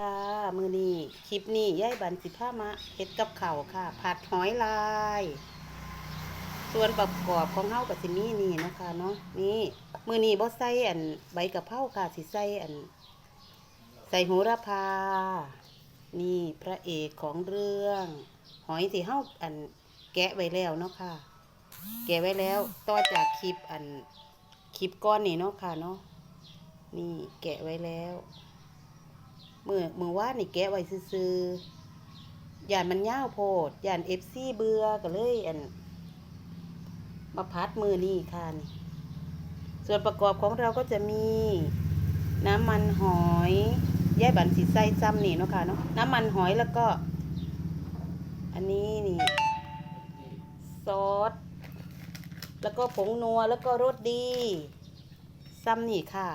ค่ะ มือนี้คลิปนี้ย่ายบันสิผ้ามาเฮ็ดกับเข่าค่ะ ผัดหอยลาย ส่วนประกอบของเฮากับสิมีนี่นะคะเนาะนี่ มือนี้บ่ใส่อันใบกะเพราค่ะสิใส่อัน ใส่โหระพา นี่พระเอกของเรื่อง หอยที่เฮาอันแกะไว้แล้วเนาะค่ะ แกะไว้แล้วต่อจากคลิปอันคลิปก้อนนี่เนาะค่ะเนาะนี่แกะไว้แล้ว มือมือว่านี่แกะไว้ซื่อๆย่านมันยาวโพดย่านเอฟซีเบื่อก็เลยอันมาพัดมือนี่ค่ะนี่ส่วนประกอบของเราก็จะมีน้ำมันหอยแย่บันสีใส่ซ้ำนี่เนาะค่ะเนาะน้ำมันหอยแล้วก็ อันนี้นี่ซอสแล้วก็ผงนัวแล้วก็รสดี ซ้ำนี่ค่ะ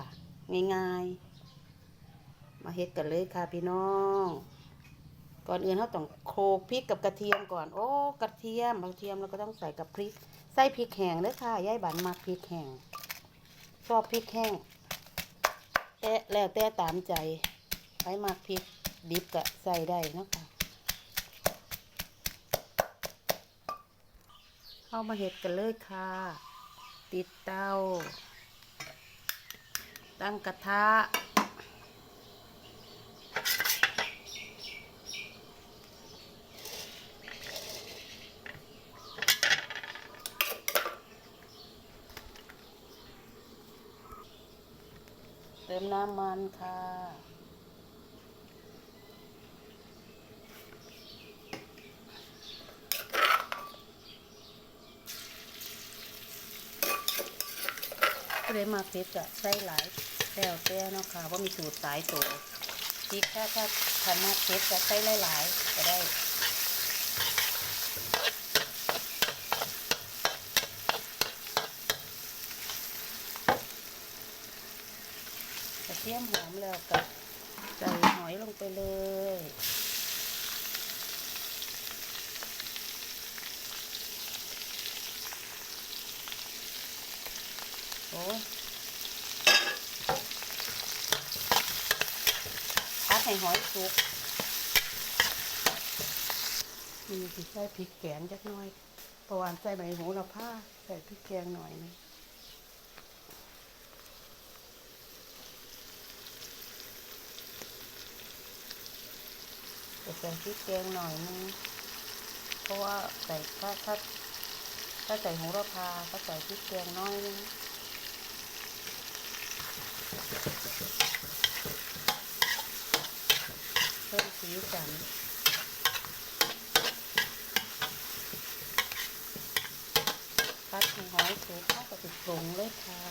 ง่ายๆ มาเฮ็ดกันเลยค่ะพี่น้อง ก่อนอื่นเราต้องโขลกพริกกับกระเทียมก่อน โอ้ กระเทียมกระเทียมเราก็ต้องใส่กับพริก ใส่พริกแห้งเลยค่ะยายบันมักพริกแห้งชอบพริกแห้งแต่แล้วแต่ตามใจไปมักพริกดิบก็ใส่ได้นะคะเข้ามาเห็ดกันเลยค่ะ ติดเตา ตั้งกระทะ เติมน้ำมันค่ะก็เลยมาเพ็ดจะใส่หลายแล้วแต่เนาะค่ะว่ามีสูตรสายตัวพริกถ้าถ้าทำมาเพ็ดจะใส่หลายๆก็ได้ กระเทียมหอมแล้วก็ใส่หอยลงไปเลยโอ้พัดให้หอยสุกมีสิใส่พริกแกงจักหน่อยเพระวาใส่ใบโหระพาใส่พริกแกงหน่อยนึง จะใส่พริกแกงหน่อยนึงเพราะว่าใส่ถ้าถ้าถ้าใส่โหระพาก็ใส่พริกแกงน้อยนึงเพิ่มสีสันพัดให้หอยสุกเข้ากับติดปรุงเลยค่ะ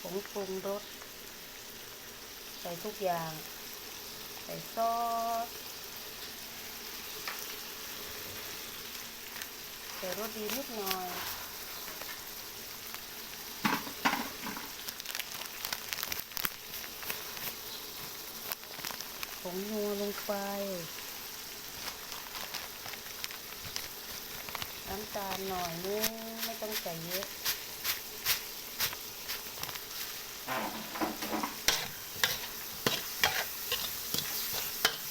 ผงปรุงรส ใส่ทุกอย่าง ใส่ซอส ใส่รสดีนิดหน่อยผงนัวลงไป น้ำตาลหน่อยนึงไม่ต้องใส่เยอะ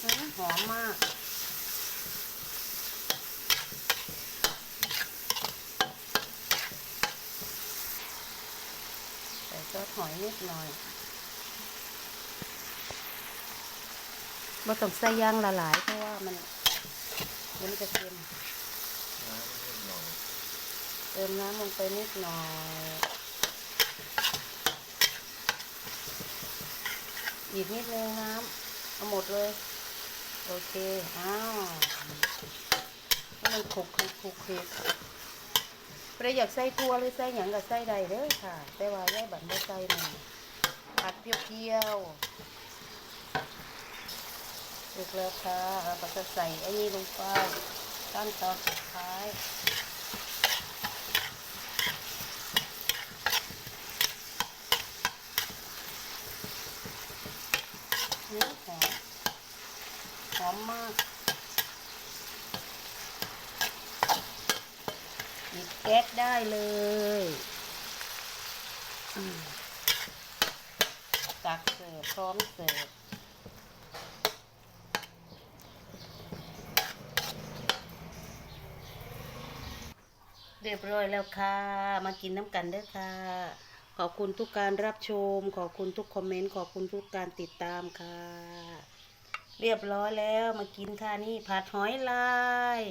อืมหอมมาก ใส่ซอส หอยนิดหน่อยบ่ต้องใส่ย่างละหลายเพราะว่ามันเดี๋ยวมันจะเค็มเติมน้ำลงไปนิดหน่อย อีกนิดนึงน้ำเอาหมดเลย โอเค อ้าวให้มันคลุกคลิกคลุกคลิก ใครอยากใส่ตัวหรือใส่หยังก็ใส่ได้เด้อค่ะ แต่ว่าย่ายบันไม่ใส่มันผัดเปรี้ยวๆเสร็จแล้วค่ะเราก็จะใส่ไอ้นี่ลงไปขั้นตอนสุดท้ายนี่หอมหอมมากปิด แก๊สได้เลยตักเสิร์ฟพร้อมเสิร์ฟเรียบร้อยแล้วค่ะ มากินน้ำกันด้อค่ะ ขอบคุณทุกการรับชม ขอบคุณทุกคอมเมนต์ ขอบคุณทุกการติดตามค่ะ เรียบร้อยแล้วมากินค่ะนี่ผัดหอยลาย